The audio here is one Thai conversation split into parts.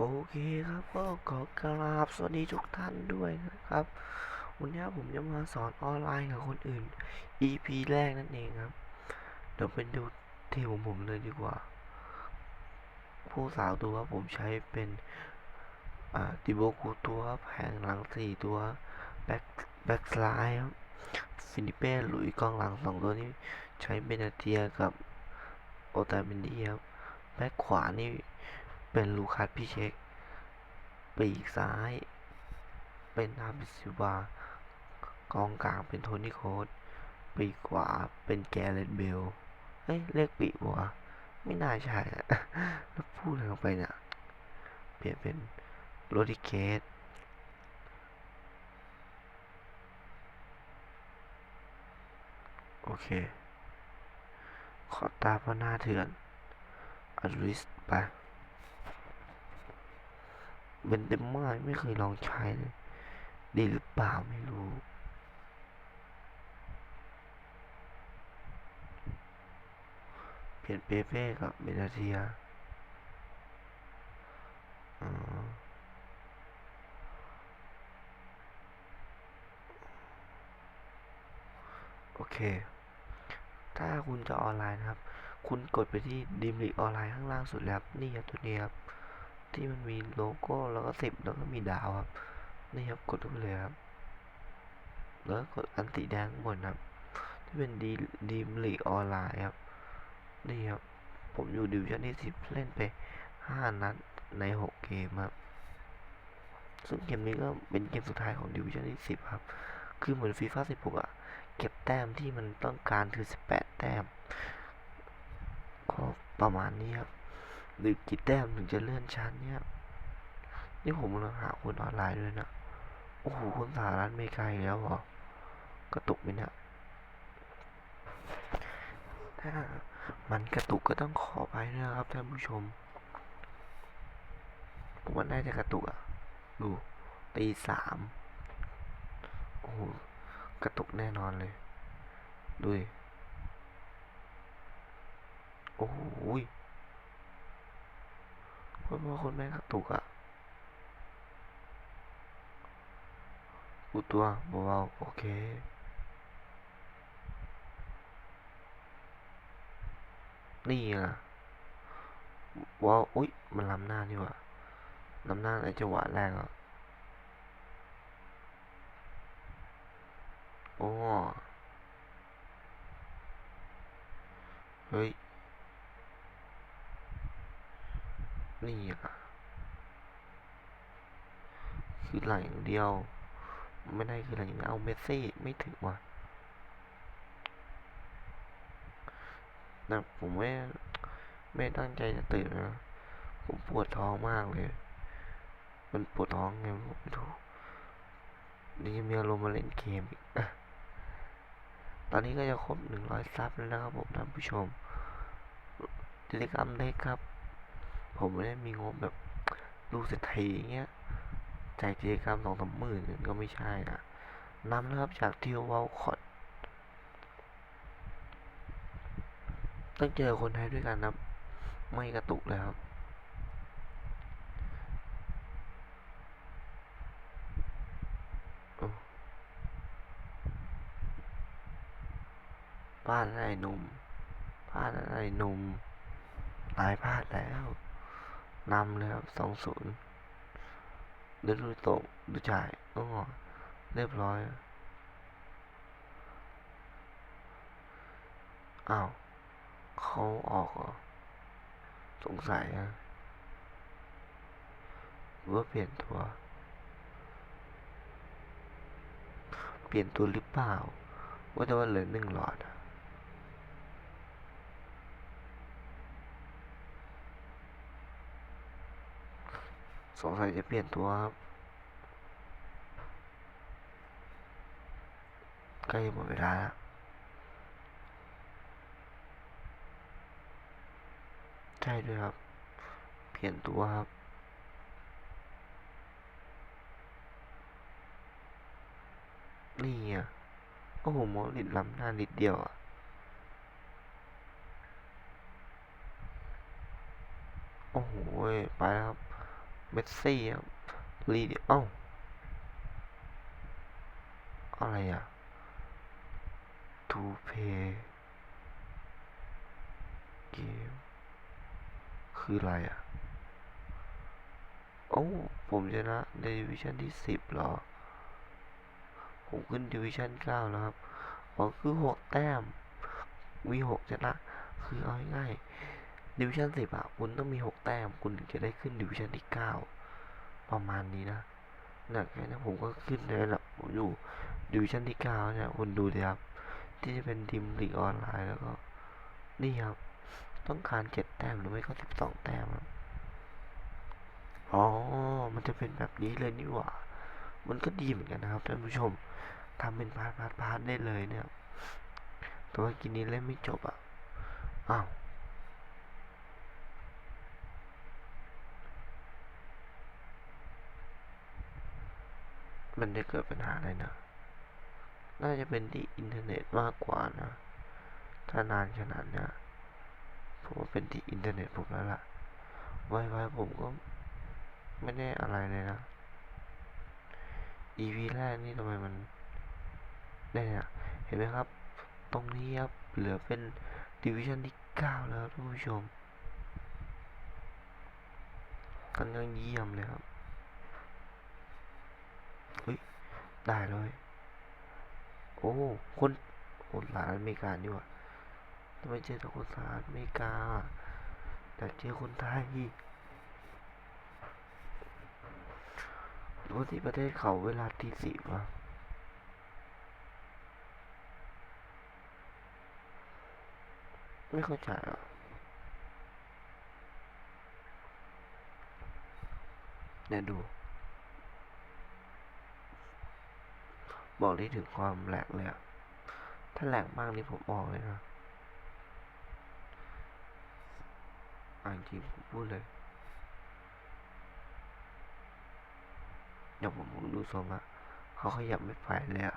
โอเคครับก็ขอกราบสวัสดีทุกท่านด้วยนะครับ วันนี้ผมจะมาสอนออนไลน์กับคนอื่น EP แรกนั่นเองครับ เดี๋ยวไปดูที่ผมเลยดีกว่า ผู้สาวตัวผมใช้เป็นอ่าติโบกูตัวแผงหลังสี่ตัวแบ็คแบ็คสไลด์ครับฟิลิเป้หลุยกองหลังสองตัวนี้ใช้เบนาเทียกับโอตาเบนดี้ครับแบ็คขวานี่ เป็นลูคัสพีเช็คปีกซ้าย เป็นอาบิซิวากองกลางเป็นโทนี่โคสปีกขวาเป็นแกเรตเบลเฮ้ยเรียกปีกวะไม่น่าใช่อะแล้วพูดอะไรลงไปเนี่ยเปลี่ยนเป็นโรดิเคสโอเค ขอตาพ่อหน้าเถื่อนอัลริสไป เบนเดม่าไม่เคยลองใช้เลยดีหรือเปล่าไม่รู้เปลี่ยนเปเป้กับเบนาเทียอ๋อโอเค ถ้าคุณจะออนไลน์นะครับ คุณกดไปที่ดิมลิกออนไลน์ข้างล่างสุดแล้วนี่ครับตัวนี้ครับ ที่มันมีโลโก้แล้วก็สิบแล้วก็มีดาวครับ นี่ครับกดเข้าไปเลยครับ แล้วกดอันสีแดงข้างบนครับ ที่เป็นดีดีมลีออนไลน์ครับ นี่ครับ ผมอยู่ดิวิชั่นที่สิบเล่นไปห้านัดในหกเกมครับ ซึ่งเกมนี้ก็เป็นเกมสุดท้ายของดิวิชั่นที่สิบครับ คือเหมือนฟีฟ่าสิบหกอะเก็บแต้มที่มันต้องการคือสิบแปดแต้มก็ประมาณนี้ครับ หรือกี่แต้มถึงจะเลื่อนชั้นเนี่ยนี่ผมกำลังหาคนออนไลน์ด้วยนะ โอ้โห คนสหรัฐอเมริกาอีกแล้วเหรอกระตุกไหมเนี่ยถ้ามันกระตุกก็ต้องขอไปนะครับท่านผู้ชม ผมว่าน่าจะกระตุกอะดูตีสามโอ้โห กระตุกแน่นอนเลยดูดิโอ้โห เพราะว่าคนแม่งกระตุกอะอุดตัวเบาๆโอเคนี่อะว้าวอุ้ย มันล้ำหน้านี่ว่าล้ำหน้าในจังหวะแรกอะ โอ้ เฮ้ย นี่อะคือหลังอย่างเดียว ไม่ได้คือหลังอย่างเอาเมสซี่ไม่ถึงว่ะแต่ผมไม่ไม่ตั้งใจจะตื่นนะผมปวดท้องมากเลย มันปวดท้องไงไม่ถูกนี่มีอารมณ์มาเล่นเกมอีกตอนนี้ก็จะครบหนึ่งร้อยซับแล้วนะครับผมท่านผู้ชมกิจกรรมเล็กครับ ผมไม่ได้มีงบแบบลูกเศรษฐีเงี้ยจ่ายกิจกรรมสองสามหมื่นก็ไม่ใช่นะนำนะครับจากเทิววอลคอตต้องเจอคนไทยด้วยกันนะไม่กระตุกเลยครับพลาดอะไรหนุ่มพลาดอะไรหนุ่มตายพลาดแล้ว นำเลยครับสองศูนย์เดินดูตรงดูจ่ายอ๋อเรียบร้อย อ้าวเขาออกเหรอ สงสัยนะว่าเปลี่ยนตัว เปลี่ยนตัวหรือเปล่า ว่าแต่ว่าเหลือหนึ่งหลอดอะ สงสัยจะเปลี่ยนตัวครับ ใกล้หมดเวลาแล้วใช่ด้วยครับ เปลี่ยนตัวครับนี่อะโอ้โหโมลิดล้ำหน้านิดเดียวอะโอ้โห ไปแล้วครับ เมสซี่ครับลีดเอ้าอะไรอะ to play game คืออะไรอะโอ้ผมชนะในดิวิชั่นที่สิบเหรอ ผมขึ้นดิวิชั่นเก้าแล้วครับ อ๋อคือหกแต้ม มีหกชนะ คือเอาง่ายๆ ดิวิชั่นสิบอะคุณต้องมีหกแต้ม คุณถึงจะได้ขึ้นดิวิชั่นที่เก้าประมาณนี้นะหนักแค่นั้นผมก็ขึ้นในระดับผมอยู่ดิวิชั่นที่เก้าเนี่ยคุณดูดิครับ ที่จะเป็นทีมลีกออนไลน์แล้วก็ นี่ครับ ต้องการเจ็ดแต้มหรือไม่ก็สิบสองแต้มอ๋อ มันจะเป็นแบบนี้เลยนี่หว่า มันก็ดีเหมือนกันนะครับท่านผู้ชมทำเป็นพาร์ทพาร์ทพาร์ทได้เลยเนี่ยแต่ว่ากินนี้เล่นไม่จบอะอ้าว มันจะเกิดปัญหาอะไรนะ น่าจะเป็นที่อินเทอร์เน็ตมากกว่านะ ถ้านานขนาดเนี้ยผมว่าเป็นที่อินเทอร์เน็ตผมแล้วล่ะไวๆผมก็ไม่ได้อะไรเลยนะ EP แรกนี่ทำไมมันได้เนี่ยเห็นไหมครับ ตรงนี้ครับ เหลือเป็นดิวิชั่นที่ 9 แล้วท่านผู้ชมกันยังเยี่ยมเลยครับ เฮ้ย ได้เลย โอ้ คนคนสหรัฐอเมริกานี่ว่าทำไมเจอแต่คนสหรัฐอเมริกาแต่เจอคนไทยหรือว่าที่ประเทศเขาเวลาที่สี่วะไม่เข้าใจอะเนี่ยวดู บอกได้ถึงความแหลกเลยอะถ้าแหลกมากนี่ผมออกเลยนะอ่านจริงผมพูดเลย เดี๋ยวผมดูทรงอะเขาขยับไม่ไปเลยอะ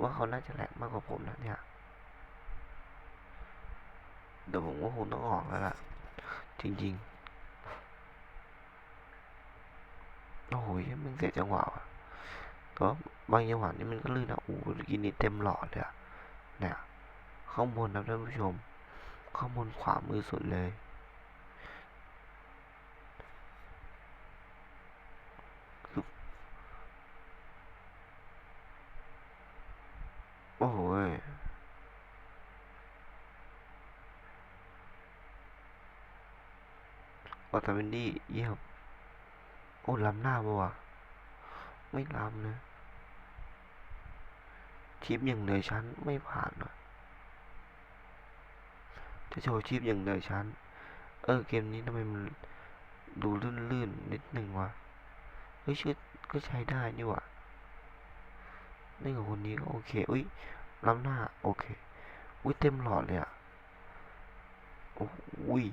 ว่าเขาน่าจะแหลกมากกว่าผมนะเนี่ยเดี๋ยวผมก็คงต้องออกแล้วล่ะ จริงๆ โอ้โหยังมันเสียจังหวะวะก็ บางจังหวะนี่มันก็ลื่นนะอู้กี้นี่เต็มหลอดเลยอะเนี่ยข้างบนนะท่านผู้ชม ข้างบนขวามือสุดเลย โอ้โหยออตาเวนดี้เยี่ยมโอ้ล้ำหน้าปะวะไม่ล้ำนะ ชิปอย่างเหนือชั้นไม่ผ่านว่ะจะโชว์ชิปอย่างเหนือชั้น เออเกมนี้ทำไมมันดูลื่นๆนิดหนึ่งวะเฮ้ยชื่อก็ใช้ได้นี่ว่านี่กับคนนี้ก็โอเคอุ้ยล้ำหน้าโอเคอุ้ยเต็มหลอดเลยอะโอ้ย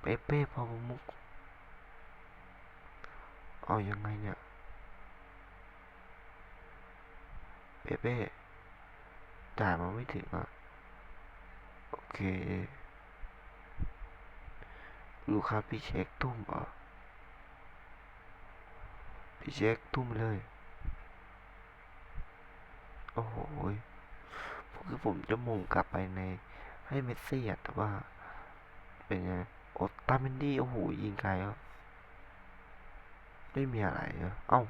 เป๊ะเป๊ะพอมุกเอายังไงเนี่ย เป๊ะเป๊ะจ่ายมาไม่ถึงอะ โอเค ลูกค้าพี่เช็คทุ่มเหรอพี่เช็คทุ่มเลย โอ้โหคือผมจะมุ่งกลับไปในให้เมสซี่อะแต่ว่า เป็นไงโอตตาเมนดี้โอ้โหยิงไกลอะไม่มีอะไรอะเอ้า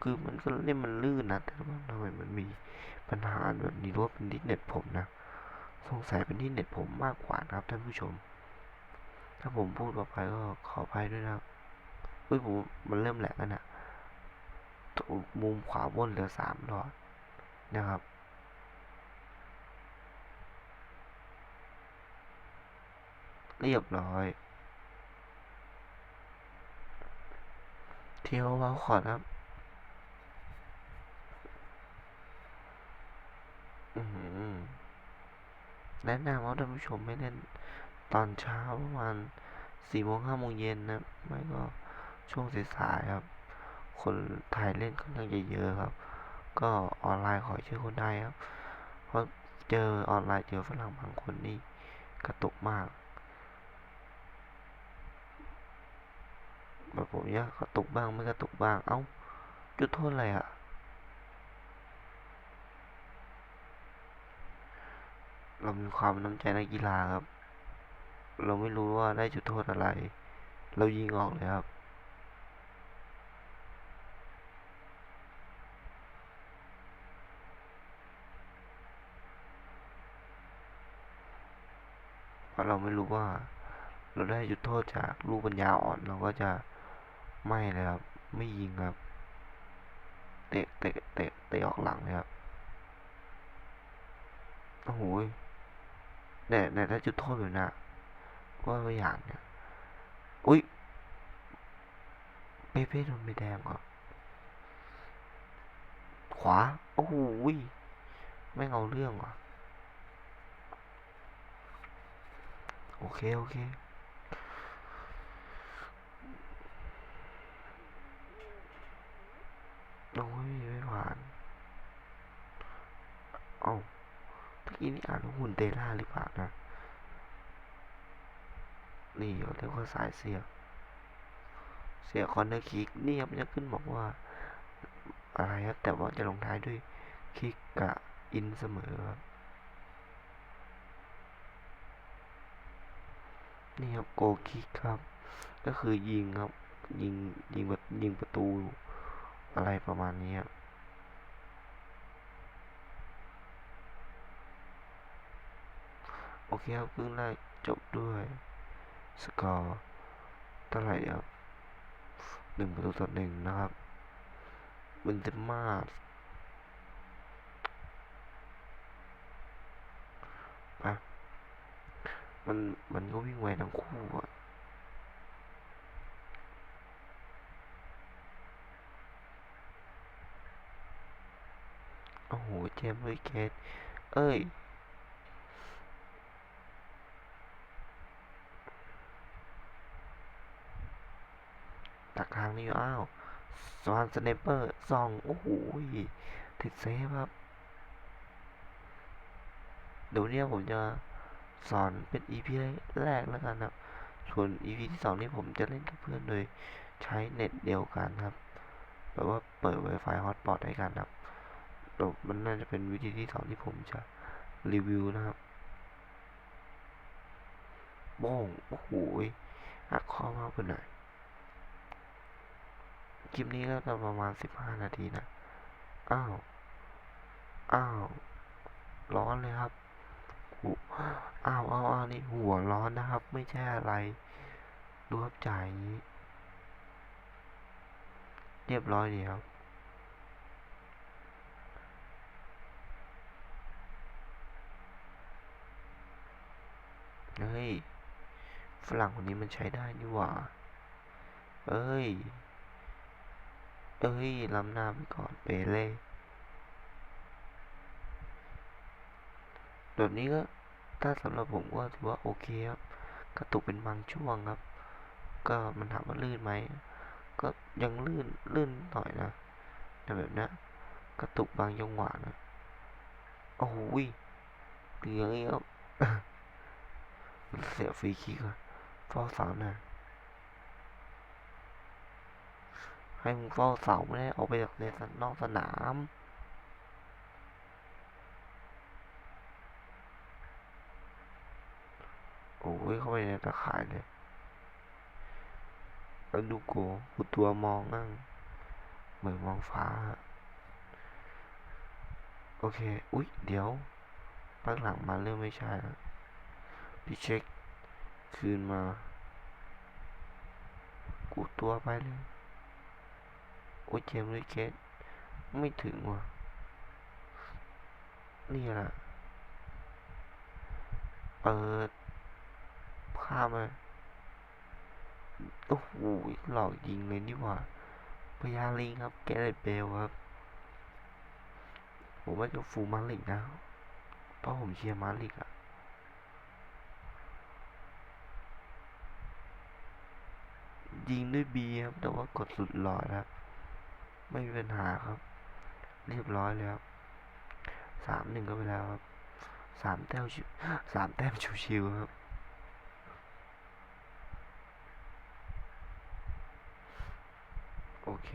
คือมันก็เล่นมันลื่นนะแต่ว่าทำไมมันมีปัญหาแบบนี้รู้ว่าเป็นที่เน็ตผมนะ สงสัยเป็นที่เน็ตผมมากกว่านะครับท่านผู้ชม ถ้าผมพูดต่อไปก็ขออภัยด้วยนะครับเฮ้ยผมมันเริ่มแหลกแล้วนะมุมขวาบนเหลือสามหลอดนะครับเรียบร้อย เที่ยวเราขอครับ อืม แนะนำว่าท่านผู้ชมไม่เล่นตอนเช้าประมาณสี่โมงห้าโมงเย็นนะ ไม่ก็ช่วงสายๆครับ คนไทยเล่นค่อนข้างจะเยอะครับ ก็ออนไลน์ขอชื่อคนไทยครับ เพราะเจอออนไลน์เจอฝรั่งบางคนนี่กระตุกมากแบบผมเนี่ยกระตุกบ้างไม่กระตุกบ้าง เอ้าจุดโทษอะไรอะ เรามีความน้ำใจนักกีฬาครับ เราไม่รู้ว่าได้จุดโทษอะไร เรายิงออกเลยครับ เพราะเราไม่รู้ว่า เราได้จุดโทษจากลูกปัญญาอ่อนเราก็จะไม่เลยครับ ไม่ยิงครับ เตะเตะเตะเตะออกหลังเลยครับโอ้โห เนี่ยเนี่ยถ้าจุดโทษอยู่นะว่าตัวอย่างเนี่ย อุ้ยเป๊ะๆโดนใบแดงเหรอขวา โอ้โหยไม่เอาเรื่องว่ะโอเค โอเค โอ้ยไม่ผ่าน เอ้าเมื่อ กี้นี่อ่านว่าหุ่นเตล่าหรือเปล่านะ นี่เรียกว่าสายเสียบ เสียคอนเนอร์คิกนี่ครับมันจะขึ้นบอกว่า อะไรครับแต่ว่าจะลงท้ายด้วยคิกกับอินเสมอครับนี่ครับโกคิกครับ ก็คือยิงครับ ยิงยิงประยิงประตูอะไรประมาณนี้ครับโอ เคครับครึ่งแรกจบด้วยสกอร์เท่าไหร่ครับหนึ่งประตูต่อหนึ่งนะครับเบนเซม่าไปมันมันก็วิ่งไวทั้งคู่อะโอ้โหเจมส์วิเคตเอ้ย ตักทาง นี้อ้าวสวานสเนปเปอร์ซองโอ้โหติดเซฟครับเดี๋ยวนี้ผมจะสอนเป็น EP แรกแล้วกันครับ ส่วน EP ที่สองนี้ผมจะเล่นกับเพื่อนโดยใช้เน็ตเดียวกันครับแบบว่าเปิด Wi-Fi Hotspot ให้กันครับเดี๋ยวมันน่าจะเป็นวิธีที่สองที่ผมจะรีวิวนะครับบ้องโอ้โหหักข้อมากไปหน่อย คลิปนี้ก็จะประมาณสิบห้านาทีนะ อ้าว อ้าว ร้อนเลยครับอ้าวอ้าวอ้าวนี่หัวร้อนนะครับ ไม่ใช่อะไร ดูครับจ่ายนี้ เรียบร้อยดีครับเฮ้ย ฝรั่งคนนี้มันใช้ได้นี่หว่า เอ้ย เอ้ย ล้ำหน้าไปก่อนเปเล่แบบนี้ก็ถ้าสำหรับผมก็ถือว่าโอเคครับ กระตุกเป็นบางช่วงครับ ก็มันถามว่าลื่นไหม ก็ยังลื่นลื่นหน่อยนะแต่แบบนี้กระตุกบางจังหวะนะ โอ้โหเหลืองอีกครับ เสียฟรีคิกอะเฝ้าเสาหน่อย ให้มึงเฝ้าเสาไม่ได้ออกไปจากในสนอกสนามโอ้ยเข้าไปในตะข่ายเลยแล้วดูโกกูตัวมองนั่งเหมือนมองฟ้า โอเค อุ๊ย เดี๋ยวพักหลังมาเริ่มไม่ใช่แล้วพี่เช็ค คืนมา กูตัวไปเลย โอ้ยเจมส์ลิเกตไม่ถึงว่ะ นี่แหละเปิดข้ามมาโอ้โหหลอกยิงเลยนี่หว่าพยาลิงครับ แกเรตเบลครับ ผมว่าจะฟูมาลิกนะเพราะผมเชียร์มาลิกอะยิงด้วยบีครับ แต่ว่ากดสุดหล่อครับ ไม่มีปัญหาครับ เรียบร้อยแล้วสามหนึ่งก็ไปแล้วครับสามแต้มชิวสามแต้มชิวๆครับโอเค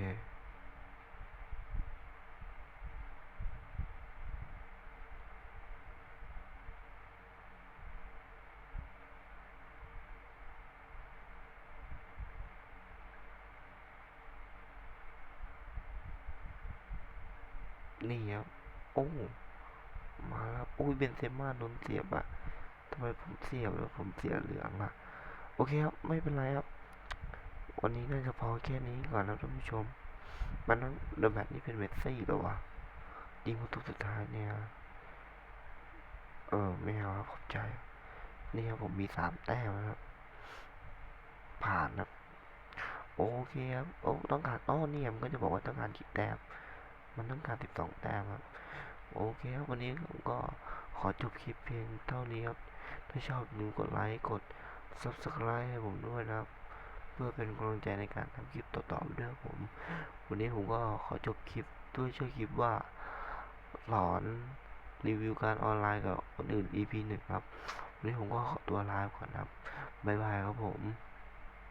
นี่ครับโอ้มาแล้วอุ้ยเบนเซม่าโดนเสียบอะทำไมผมเสียบแล้วผมเสียเหลืองอะโอเคครับ ไม่เป็นไรครับ วันนี้น่าจะพอแค่นี้ก่อนนะท่านผู้ชม มันนั้นเดอะแมตนี่เป็นเมสซี่หรอวะยิงประตูสุดท้ายเนี่ย เออ ไม่เอาครับขอบใจ นี่ครับผมมีสามแต้มนะครับ ผ่านครับโอเคครับโอ้ต้องการอ้อเนี่ยมันก็จะบอกว่าต้องการกี่แต้ม มันต้องการสิบสองแต้มครับ โอเคครับ วันนี้ผมก็ขอจบคลิปเพียงเท่านี้ครับ ถ้าชอบอย่าลืมกดไลค์ กด subscribe ให้ผมด้วยนะครับ เพื่อเป็นกำลังใจในการทำคลิปต่อๆไปด้วยผม วันนี้ผมก็ขอจบคลิปด้วยช่วยคลิปว่าหลอนรีวิวการออนไลน์กับคนอื่น EP หนึ่งครับ วันนี้ผมก็ขอตัวลาไปก่อนครับ บ๊ายบายครับผม